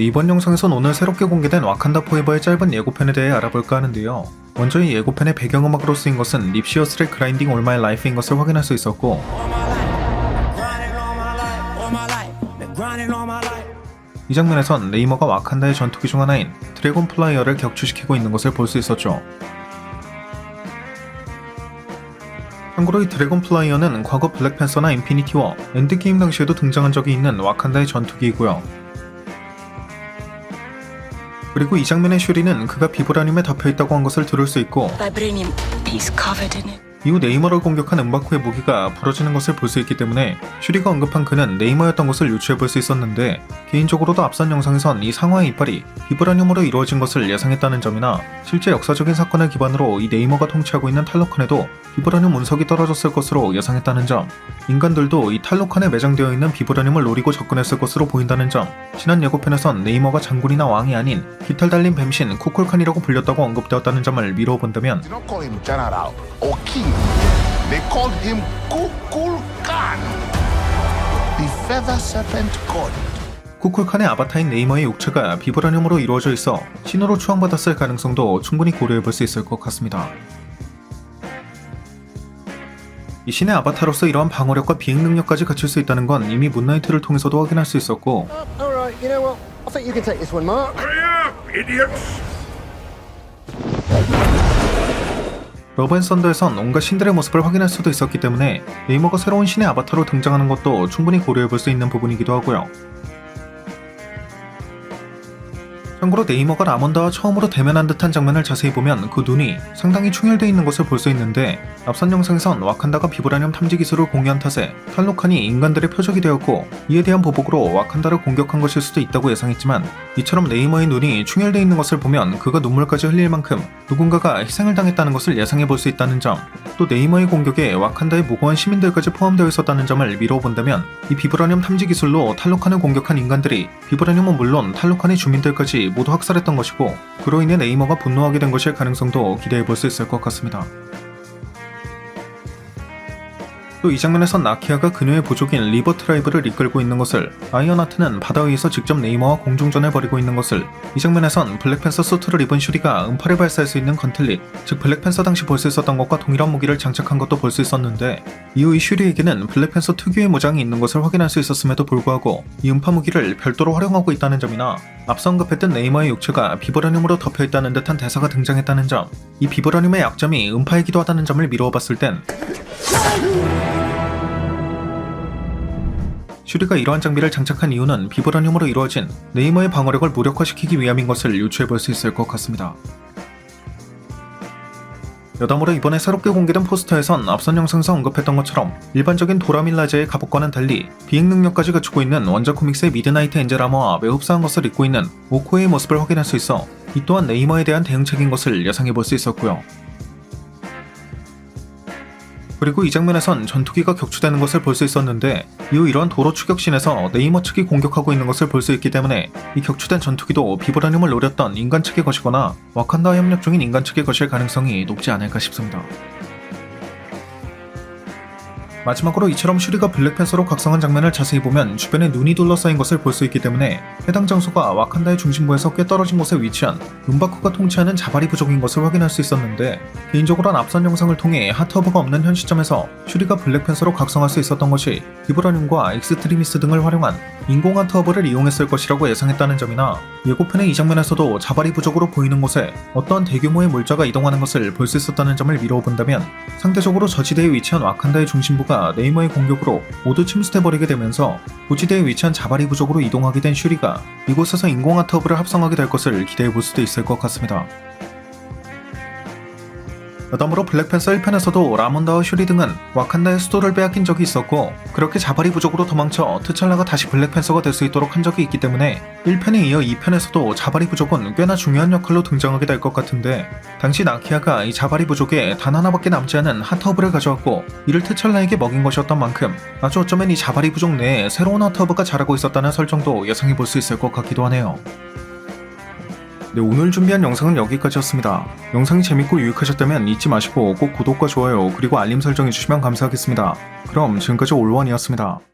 네, 이번 영상에선 오늘 새롭게 공개된 와칸다 포에버의 짧은 예고편에 대해 알아볼까 하는데요. 먼저 이 예고편의 배경음악으로 쓰인 것은 립시어스의 그라인딩 올 마이 라이프인 것을 확인할 수 있었고. 이 장면에선 네이머가 와칸다의 전투기 중 하나인 드래곤 플라이어를 격추시키고 있는 것을 볼 수 있었죠. 참고로 이 드래곤 플라이어는 과거 블랙팬서나 인피니티 워, 엔드게임 당시에도 등장한 적이 있는 와칸다의 전투기이고요. 그리고 이 장면의 슈리는 그가 비브라늄에 덮여 있다고 한 것을 들을 수 있고 in it. 이후 네이머를 공격한 은바쿠의 무기가 부러지는 것을 볼 수 있기 때문에 슈리가 언급한 그는 네이머였던 것을 유추해 볼 수 있었는데 개인적으로도 앞선 영상에선 이 상어의 이빨이 비브라늄으로 이루어진 것을 예상했다는 점이나 실제 역사적인 사건을 기반으로 이 네이머가 통치하고 있는 탈로칸에도 비브라늄 운석이 떨어졌을 것으로 예상했다는 점 인간들도 이 탈로칸에 매장되어 있는 비브라늄을 노리고 접근했을 것으로 보인다는 점 지난 예고편에선 네이머가 장군이나 왕이 아닌 깃털 달린 뱀신 쿠쿨칸이라고 불렸다고 언급되었다는 점을 미루어 본다면 They called him Kukulkan, the feather serpent god. 쿠쿨칸의 아바타인 네이머의 육체가 비브라늄으로 이루어져 있어 신으로 추앙받았을 가능성도 충분히 고려해 볼 수 있을 것 같습니다. 이 신의 아바타로서 이러한 방어력과 비행 능력까지 갖출 수 있다는 건 이미 문나이트를 통해서도 확인할 수 있었고 러브 앤 썬더에선 온갖 신들의 모습을 확인할 수도 있었기 때문에 네이머가 새로운 신의 아바타로 등장하는 것도 충분히 고려해 볼 수 있는 부분이기도 하고요. 참고로 네이머가 라몬다와 처음으로 대면한 듯한 장면을 자세히 보면 그 눈이 상당히 충혈되어 있는 것을 볼 수 있는데 앞선 영상에선 와칸다가 비브라늄 탐지 기술을 공유한 탓에 탈로칸이 인간들의 표적이 되었고 이에 대한 보복으로 와칸다를 공격한 것일 수도 있다고 예상했지만 이처럼 네이머의 눈이 충혈되어 있는 것을 보면 그가 눈물까지 흘릴 만큼 누군가가 희생을 당했다는 것을 예상해 볼 수 있다는 점, 또 네이머의 공격에 와칸다의 무고한 시민들까지 포함되어 있었다는 점을 미뤄본다면 이 비브라늄 탐지 기술로 탈로칸을 공격한 인간들이 비브라늄은 물론 탈로칸의 주민들까지 모두 학살했던 것이고 그로 인해 네이머가 분노하게 된 것일 가능성도 기대해 볼 수 있을 것 같습니다. 또 이 장면에선 나키아가 그녀의 부족인 리버 트라이브를 이끌고 있는 것을 아이언하트는 바다 위에서 직접 네이머와 공중전을 벌이고 있는 것을 이 장면에선 블랙팬서 수트를 입은 슈리가 음파를 발사할 수 있는 건틀릿 즉 블랙팬서 당시 볼 수 있었던 것과 동일한 무기를 장착한 것도 볼 수 있었는데 이후 이 슈리에게는 블랙팬서 특유의 무장이 있는 것을 확인할 수 있었음에도 불구하고 이 음파 무기를 별도로 활용하고 있다는 점이나 앞서 언급했던 네이머의 육체가 비브라늄으로 덮여 있다는 듯한 대사가 등장했다는 점 이 비브라늄의 약점이 음파이기도 하다는 점을 미루어 봤을 땐 슈리가 이러한 장비를 장착한 이유는 비브라늄으로 이루어진 네이머의 방어력을 무력화시키기 위함인 것을 유추해 볼 수 있을 것 같습니다. 여담으로 이번에 새롭게 공개된 포스터에선 앞선 영상에서 언급했던 것처럼 일반적인 도라밀라제의 갑옷과는 달리 비행 능력까지 갖추고 있는 원작 코믹스의 미드나이트 엔젤 아머와 매우 흡사한 것을 입고 있는 오코의 모습을 확인할 수 있어 이 또한 네이머에 대한 대응책인 것을 예상해 볼 수 있었고요. 그리고 이 장면에선 전투기가 격추되는 것을 볼 수 있었는데 이후 이러한 도로 추격신에서 네이머 측이 공격하고 있는 것을 볼 수 있기 때문에 이 격추된 전투기도 비브라늄을 노렸던 인간 측의 것이거나 와칸다와 협력 중인 인간 측의 것일 가능성이 높지 않을까 싶습니다. 마지막으로 이처럼 슈리가 블랙팬서로 각성한 장면을 자세히 보면 주변에 눈이 둘러싸인 것을 볼 수 있기 때문에 해당 장소가 와칸다의 중심부에서 꽤 떨어진 곳에 위치한 은바쿠가 통치하는 자바리 부족인 것을 확인할 수 있었는데 개인적으로는 앞선 영상을 통해 하트허브가 없는 현 시점에서 슈리가 블랙팬서로 각성할 수 있었던 것이 비브라늄과 엑스트리미스 등을 활용한 인공 하트허브를 이용했을 것이라고 예상했다는 점이나 예고편의 이 장면에서도 자바리 부족으로 보이는 곳에 어떠한 대규모의 물자가 이동하는 것을 볼 수 있었다는 점을 미루어 본다면 상대적으로 저지대에 위치한 와칸다의 중심부 가 네이머의 공격으로 모두 침수돼버리게 되면서 고지대에 위치한 자바리 부족으로 이동하게 된 슈리가 이곳에서 인공 하트허브를 합성하게 될 것을 기대해 볼 수도 있을 것 같습니다. 여담으로 블랙팬서 1편에서도 라몬다와 슈리 등은 와칸다의 수도를 빼앗긴 적이 있었고 그렇게 자바리 부족으로 도망쳐 트찰라가 다시 블랙팬서가 될 수 있도록 한 적이 있기 때문에 1편에 이어 2편에서도 자바리 부족은 꽤나 중요한 역할로 등장하게 될 것 같은데 당시 나키아가 이 자바리 부족에 단 하나밖에 남지 않은 하트허브를 가져왔고 이를 트찰라에게 먹인 것이었던 만큼 아주 어쩌면 이 자바리 부족 내에 새로운 하트허브가 자라고 있었다는 설정도 예상해 볼 수 있을 것 같기도 하네요. 네, 오늘 준비한 영상은 여기까지였습니다. 영상이 재밌고 유익하셨다면 잊지 마시고 꼭 구독과 좋아요 그리고 알림 설정 해 주시면 감사하겠습니다. 그럼 지금까지 올원이었습니다.